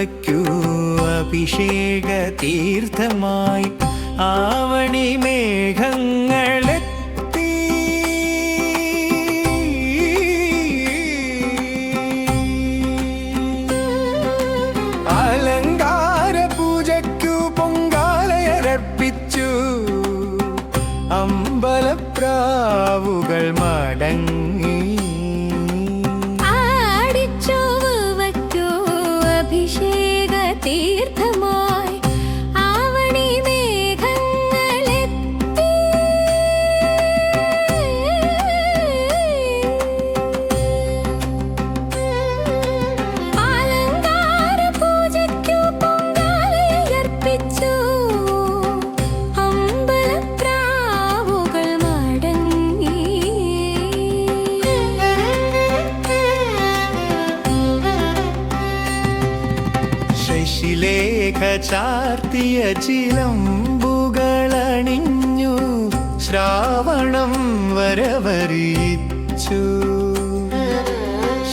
വയ്ക്കൂ. അഭിഷേക തീർത്ഥമായി ആവണി മേഘങ്ങളെത്തി. അമ്പലപ്രാവുകൾ മടങ്ങി. ശശിലേഖ ചാർത്തിയ ചിലമ്പുകളണിഞ്ഞു. ശ്രാവണം വരവറിയിച്ചു.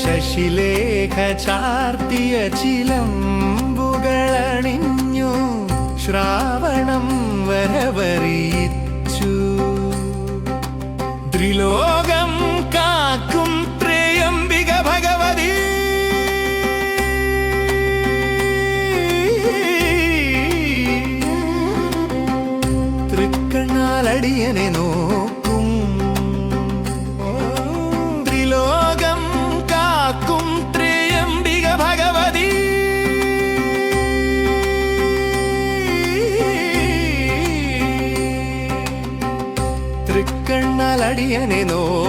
ശശിലേഖ ചാർത്തിയ ചിലമ്പുകളണിഞ്ഞു. ശ്രാവണം വരവറിയിച്ചു. ത്രിലോകം തൃക്കണ്ണാലടിയനെ നോക്കും. ത്രിലോകം കാക്കും ത്രേയംബിക ഭഗവതി. തൃക്കണ്ണാലടിയനെ നോക്കും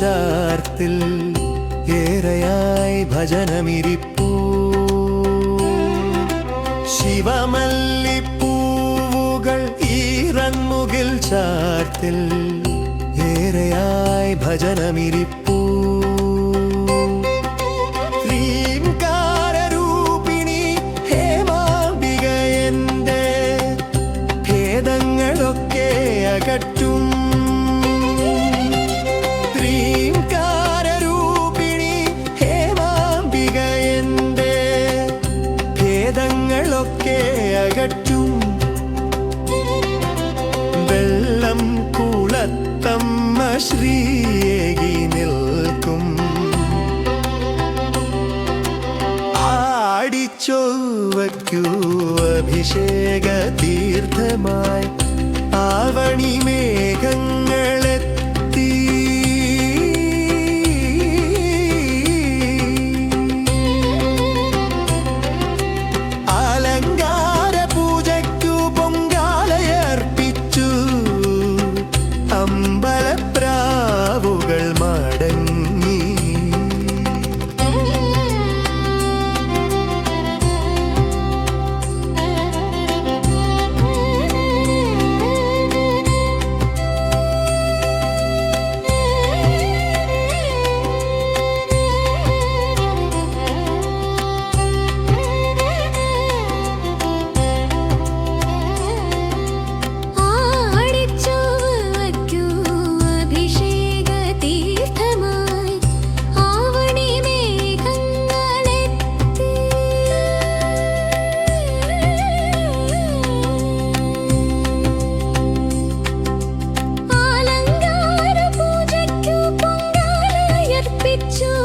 ചാർത്തിൽ ഏറെയായി ഭജനമിരിപ്പൂ. ശിവമല്ലിപ്പൂവുകൾ ഈറൻമുകിൽ ചാർത്തിൽ ഏറെയായി ഭജനമിരിപ്പൂ. ശ്രീയേകി നിൽക്കും. ആടിച്ചൊവ്വയ്ക്കൂ അഭിഷേക തീർത്ഥമായി ആവണി മേഘങ്ങൾ picture